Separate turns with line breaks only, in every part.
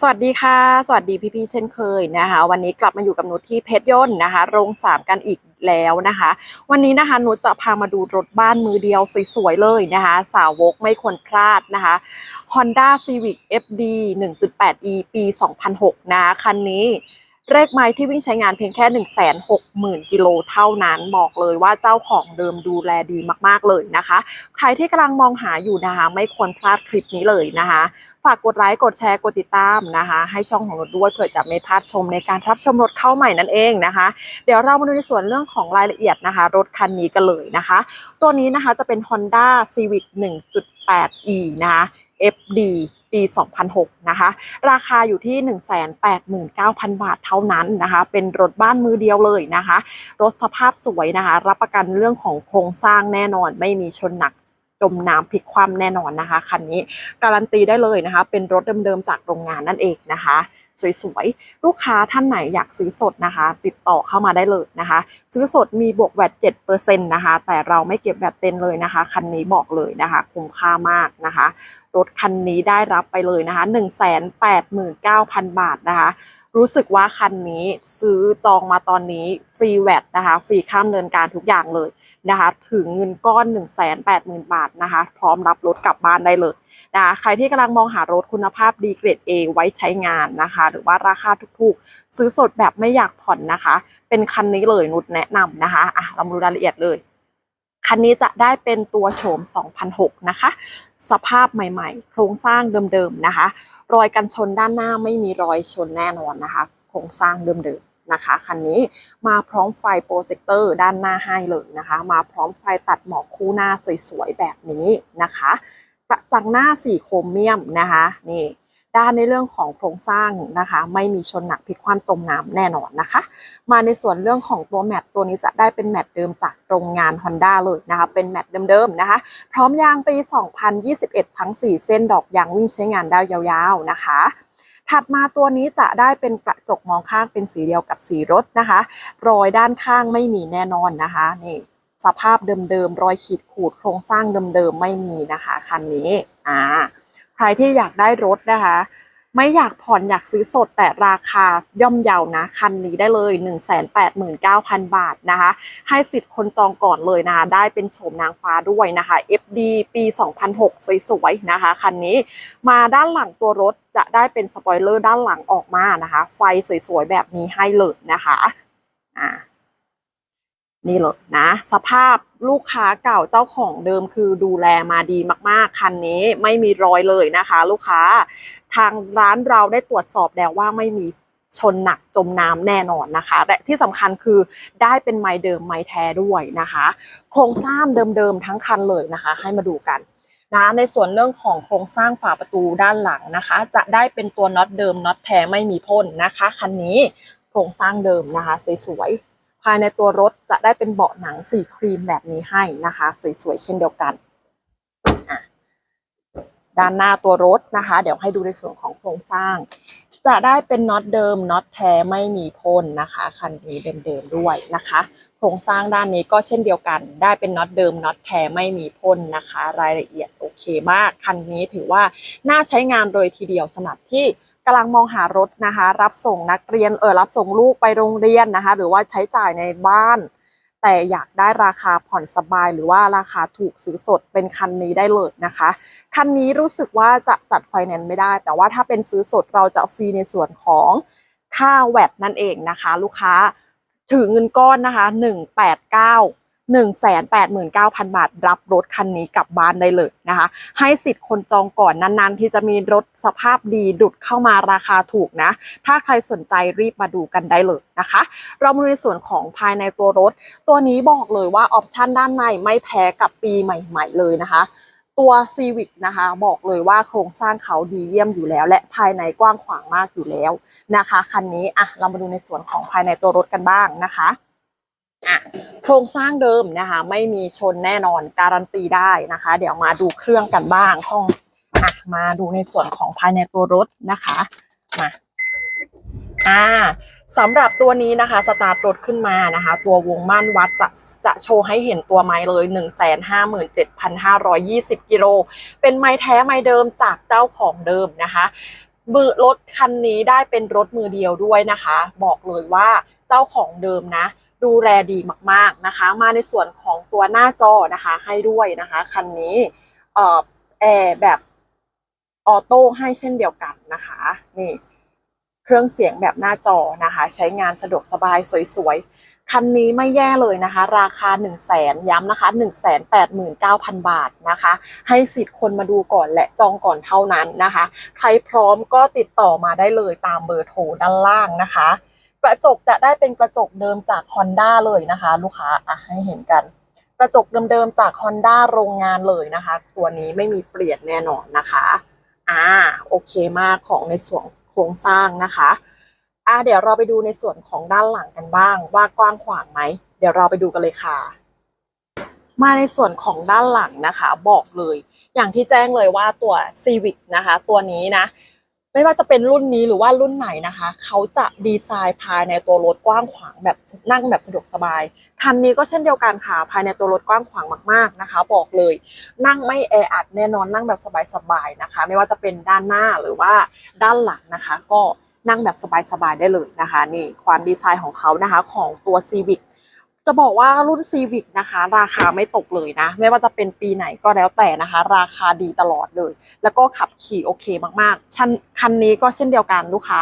สวัสดีค่ะ สวัสดีพี่ๆเช่นเคยนะคะ วันนี้กลับมาอยู่กับนุชที่เพชรยนต์นะคะโรงสามกันอีกแล้วนะคะ วันนี้นะคะนุชจะพามาดูรถบ้านมือเดียวสวยๆเลยนะคะ สาวกไม่ควรพลาดนะคะ Honda Civic FD 1.8e ปี 2006 นะคะคันนี้ เลขไม้ที่วิ่งใช้งานเพียงแค่ 160,000 กิโลเท่านั้นบอกเลยว่าเจ้าของเดิมดูแลดีมากๆเลยนะคะ ใครที่กำลังมองหาอยู่นะคะไม่ควรพลาดคลิปนี้เลยนะคะ ฝากกดไลค์กดแชร์กดติดตามนะคะ ให้ช่องของรถด้วยเผื่อจะไม่พลาดชมในการรับชมรถเข้าใหม่นั่นเองนะคะ เดี๋ยวเรามาดูในส่วนเรื่องของรายละเอียดนะคะ รถคันนี้กันเลยนะคะ ตัวนี้นะคะจะเป็น Honda Civic 1.8e นะคะ FD ปี 2006 นะคะ ราคาอยู่ที่ 189,000 บาทเท่านั้นนะคะ เป็นรถบ้านมือเดียวเลยนะคะ รถสภาพสวยนะคะ รับประกันเรื่องของโครงสร้างแน่นอน ไม่มีชนหนักจมน้ำพลิกคว่ำแน่นอนนะคะ คันนี้การันตีได้เลยนะคะ เป็นรถเดิมๆจากโรงงานนั่นเองนะคะ สวยๆ ลูกค้าท่านไหนอยากซื้อสดนะคะ ติดต่อเข้ามาได้เลยนะคะ ซื้อสดมีบวกแวด7%นะคะ แต่เราไม่เก็บแวดเต็มเลยนะคะ คันนี้บอกเลยนะคะ คุ้มค่ามากนะคะ รถคันนี้ได้รับไปเลยนะคะ 189,000 บาทนะคะรู้สึกว่าคันนี้ซื้อจองมาตอนนี้ฟรีแวดนะคะ ฟรีข้ามเนินการทุกอย่างเลย นะคะ ถึงเงินก้อน 180,000 บาทนะคะ พร้อมรับรถกลับบ้านได้เลยนะคะใครที่กำลังมองหารถคุณภาพดีเกรด A ไว้ใช้งานนะคะ หรือว่าราคาถูกๆ ซื้อสดแบบไม่อยากผ่อนนะคะ เป็นคันนี้เลยนุชแนะนำนะคะอะเรามาดูรายละเอียดเลย คันนี้จะได้เป็นตัวโฉม2006นะคะ สภาพใหม่ๆ โครงสร้างเดิมๆนะคะ รอยกันชนด้านหน้าไม่มีรอยชนแน่นอนนะคะ โครงสร้างเดิมๆ นะคะ คันนี้มาพร้อมไฟโปรเจคเตอร์ด้านหน้าให้เลยนะคะ มาพร้อมไฟตัดหมอกคู่หน้าสวยๆแบบนี้นะคะกระจังหน้าสีโครเมียมนะคะนี่ด้านในเรื่องของโครงสร้างนะคะ ไม่มีชนหนักพลิกคว่ำจมน้ำแน่นอนนะคะ มาในส่วนเรื่องของตัวแมตต์ตัวนี้จะได้เป็นแมตต์เดิมจากโรงงาน Honda เลยนะคะ เป็นแมตต์เดิมๆนะคะ พร้อมยางปี 2021 ทั้ง 4 เส้นดอกยางวิ่งใช้งานได้ยาวๆนะคะ ถัดมาตัวนี้จะได้เป็นกระจกมองข้างเป็นสีเดียวกับสีรถนะคะ รอยด้านข้างไม่มีแน่นอนนะคะนี่สภาพเดิมๆรอยขีดขูดโครงสร้างเดิมๆไม่มีนะคะคันนี้อ่าใครที่อยากได้รถนะคะ ไม่อยากผ่อนอยากซื้อสดแต่ราคาย่อมเยาวนะ คันนี้ได้เลย 189,000 บาทนะคะ ให้สิทธิ์คนจองก่อนเลยนะคะได้เป็นโฉมนางฟ้าด้วยนะคะ FD ปี 2006 สวยๆนะคะ คันนี้มาด้านหลังตัวรถจะได้เป็นสปอยเลอร์ด้านหลังออกมานะคะ ไฟสวยๆ แบบนี้ให้เลยนะคะอ่านี่เลยนะ สภาพลูกค้าเก่าเจ้าของเดิมคือดูแลมาดีมากๆ คันนี้ไม่มีรอยเลยนะคะ ลูกค้า ทางร้านเราได้ตรวจสอบแล้วว่าไม่มีชนหนักจมน้ำแน่นอนนะคะ และที่สำคัญคือได้เป็นไม้เดิมไม้แท้ด้วยนะคะ โครงสร้างเดิมๆทั้งคันเลยนะคะ ให้มาดูกันนะในส่วนเรื่องของโครงสร้างฝาประตูด้านหลังนะคะ จะได้เป็นตัวน็อตเดิมน็อตแท้ไม่มีพ่นนะคะคันนี้โครงสร้างเดิมนะคะสวยๆภายในตัวรถจะได้เป็นเบาะหนังสีครีมแบบนี้ให้นะคะ สวยๆเช่นเดียวกัน ด้านหน้าตัวรถนะคะ เดี๋ยวให้ดูในส่วนของโครงสร้าง จะได้เป็นน็อตเดิมน็อตแท้ไม่มีพ่นนะคะคันนี้เดิมๆด้วยนะคะ โครงสร้างด้านนี้ก็เช่นเดียวกัน ได้เป็นน็อตเดิมน็อตแท้ไม่มีพ่นนะคะ รายละเอียดโอเคมากคันนี้ถือว่าน่าใช้งานเลยทีเดียวสำหรับที่กำลังมองหารถนะคะ รับส่งนักเรียนเออรับส่งลูกไปโรงเรียนนะคะ หรือว่าใช้จ่ายในบ้าน แต่อยากได้ราคาผ่อนสบายหรือว่าราคาถูกซื้อสดเป็นคันนี้ได้เลยนะคะ คันนี้รู้สึกว่าจะจัดไฟแนนซ์ไม่ได้ แต่ว่าถ้าเป็นซื้อสดเราจะฟรีในส่วนของค่าแวดนั่นเองนะคะ ลูกค้าถือเงินก้อนนะคะ 189 189,000 บาท รับรถคันนี้กลับบ้านได้เลยนะคะ ให้สิทธิ์คนจองก่อนนานๆ ที่จะมีรถสภาพดีดุดเข้ามาราคาถูกนะ ถ้าใครสนใจรีบมาดูกันได้เลยนะคะ เรามาดูในส่วนของภายในตัวรถ ตัวนี้บอกเลยว่าออปชันด้านในไม่แพ้กับปีใหม่ ๆ เลยนะคะตัว Civic นะคะบอกเลยว่าโครงสร้างเขาดีเยี่ยมอยู่แล้ว และภายในกว้างขวางมากอยู่แล้วนะคะ คันนี้อะเรามาดูในส่วนของภายในตัวรถกันบ้างนะคะ อะโครงสร้างเดิมนะคะ ไม่มีชนแน่นอนการันตีได้นะคะ เดี๋ยวมาดูเครื่องกันบ้างห้องอะมาดูในส่วนของภายในตัวรถนะคะมาอ่าสำหรับตัวนี้นะคะสตาร์ทรถขึ้นมานะคะ ตัววงม่านวัดจะจะโชว์ให้เห็นตัวไม้เลย 157,520 กิโล เป็นไม้แท้ไม้เดิมจากเจ้าของเดิมนะคะมือรถคันนี้ได้เป็นรถมือเดียวด้วยนะคะ บอกเลยว่าเจ้าของเดิมนะ ดูแลดีมากๆนะคะ มาในส่วนของตัวหน้าจอนะคะ ให้ด้วยนะคะ คันนี้เอ่อแอร์แบบออโต้ให้เช่นเดียวกันนะคะ นี่ เครื่องเสียงแบบหน้าจอนะคะ ใช้งานสะดวกสบายสวยๆ คันนี้ไม่แย่เลยนะคะ ราคา 1 0 0 0 0แสนย้ำนะคะ1 8 9 0 0 0 บาทนะคะ ให้สิทธิ์คนมาดูก่อนและจองก่อนเท่านั้นนะคะ ใครพร้อมก็ติดต่อมาได้เลยตามเบอร์โทรด้านล่างนะคะ ระจกจะได้เป็นกระจกเดิมจาก Honda เลยนะคะ ลูกค้าอะให้เห็นกัน กระจกเดิมๆจาก Honda โรงงานเลยนะคะ ตัวนี้ไม่มีเปลี่ยนแน่นอนนะคะอ่าโอเคมากของในส่วนโครงสร้างนะคะอ่าเดี๋ยวเราไปดูในส่วนของด้านหลังกันบ้าง ว่ากว้างขวางไหมเดี๋ยวเราไปดูกันเลยค่ะ มาในส่วนของด้านหลังนะคะ บอกเลย อย่างที่แจ้งเลยว่าตัว Civic นะคะ ตัวนี้นะ ไม่ว่าจะเป็นรุ่นนี้หรือว่ารุ่นไหนนะคะ เขาจะดีไซน์ภายในตัวรถกว้างขวางแบบนั่งแบบสะดวกสบาย คันนี้ก็เช่นเดียวกันค่ะ ภายในตัวรถกว้างขวางมากๆนะคะ บอกเลย นั่งไม่แออัดแน่นอนนั่งแบบสบายๆนะคะ ไม่ว่าจะเป็นด้านหน้าหรือว่าด้านหลังนะคะ ก็นั่งแบบสบายๆได้เลยนะคะ นี่ความดีไซน์ของเขานะคะ ของตัว Civic จะบอกว่ารุ่น Civic นะคะ ราคาไม่ตกเลยนะ ไม่ว่าจะเป็นปีไหนก็แล้วแต่นะคะ ราคาดีตลอดเลย แล้วก็ขับขี่โอเคมากๆชันคันนี้ก็เช่นเดียวกันลูกค้า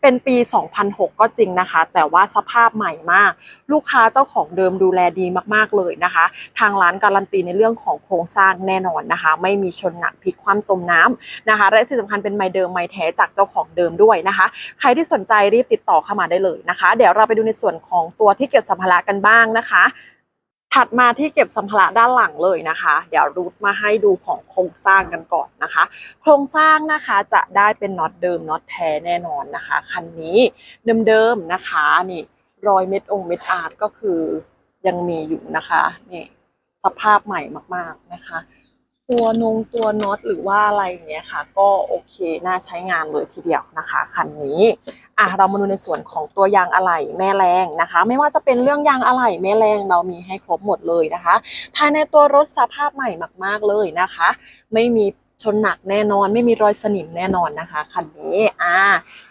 เป็นปี 2006 ก็จริงนะคะ แต่ว่าสภาพใหม่มาก ลูกค้าเจ้าของเดิมดูแลดีมากๆเลยนะคะ ทางร้านการันตีในเรื่องของโครงสร้างแน่นอนนะคะ ไม่มีชนหนักพลิกคว่ำจมน้ำนะคะ และที่สำคัญเป็นไม้เดิมไม้แท้จากเจ้าของเดิมด้วยนะคะ ใครที่สนใจรีบติดต่อเข้ามาได้เลยนะคะ เดี๋ยวเราไปดูในส่วนของตัวที่เก็บสัมภาระกันบ้างนะคะ ถัดมาที่เก็บสัมภาระด้านหลังเลยนะคะ เดี๋ยวรูทมาให้ดูของโครงสร้างกันก่อนนะคะ โครงสร้างนะคะจะได้เป็นน็อตเดิมน็อตแท้แน่นอนนะคะคันนี้เดิมๆนะคะนี่รอยเม็ดองค์เม็ดอาร์ตก็คือยังมีอยู่นะคะนี่สภาพใหม่มากๆนะคะ ตัวนงตัวน็อตหรือว่าอะไรอย่างเงี้ยค่ะ ก็โอเคน่าใช้งานเลยทีเดียวนะคะคันนี้อะเรามาดูในส่วนของตัวยางอะไหล่แม่แรงนะคะ ไม่ว่าจะเป็นเรื่องยางอะไหล่แม่แรงเรามีให้ครบหมดเลยนะคะ ภายในตัวรถสภาพใหม่มาก ๆเลยนะคะ ไม่มีชนหนักแน่นอนไม่มีรอยสนิมแน่นอนนะคะคันนี้อ่า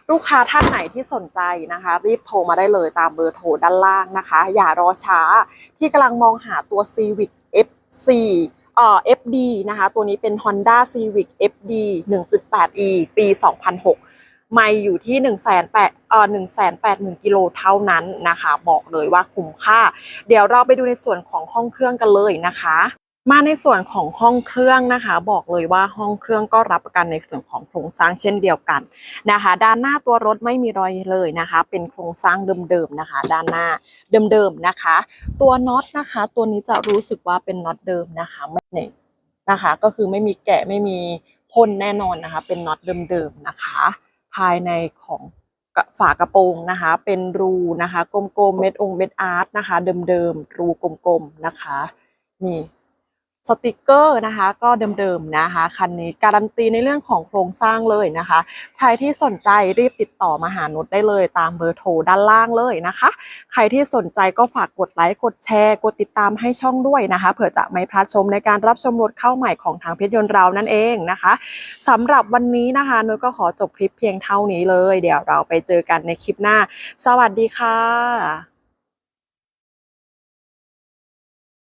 ลูกค้าท่านไหนที่สนใจนะคะ รีบโทรมาได้เลยตามเบอร์โทรด้านล่างนะคะ อย่ารอช้าที่กำลังมองหาตัว Civic FC เอ่อ FD นะคะ ตัวนี้เป็น Honda Civic FD 1.8e ปี 2006 ไม่อยู่ที่ 1 8 0 0 0 0 กิโลเท่านั้นนะคะ บอกเลยว่าคุ้มค่า เดี๋ยวเราไปดูในส่วนของห้องเครื่องกันเลยนะคะ มาในส่วนของห้องเครื่องนะคะ บอกเลยว่าห้องเครื่องก็รับประกันในส่วนของโครงสร้างเช่นเดียวกันนะคะ ด้านหน้าตัวรถไม่มีรอยเลยนะคะ เป็นโครงสร้างเดิมๆนะคะ ด้านหน้าเดิมๆนะคะ ตัวน็อตนะคะ ตัวนี้จะรู้สึกว่าเป็นน็อตเดิมนะคะไม่เนี่ยนะคะ ก็คือไม่มีแกะไม่มีพ่นแน่นอนนะคะ เป็นน็อตเดิมๆนะคะ ภายในของฝากระโปรงนะคะ เป็นรูนะคะ กลมๆเม็ดองเม็ดอาร์ตนะคะ เดิมๆรูกลมๆนะคะนี่ สติกเกอร์นะคะก็เดิมๆนะคะ คันนี้การันตีในเรื่องของโครงสร้างเลยนะคะ ใครที่สนใจรีบติดต่อมาหานุชได้เลยตามเบอร์โทรด้านล่างเลยนะคะ ใครที่สนใจก็ฝากกดไลค์กดแชร์กดติดตามให้ช่องด้วยนะคะ เผื่อจะไม่พลาดชมในการรับชมรถเข้าใหม่ของทางเพชรยนต์เรานั่นเองนะคะสำหรับวันนี้นะคะนุชก็ขอจบคลิปเพียงเท่านี้เลย เดี๋ยวเราไปเจอกันในคลิปหน้า สวัสดีค่ะ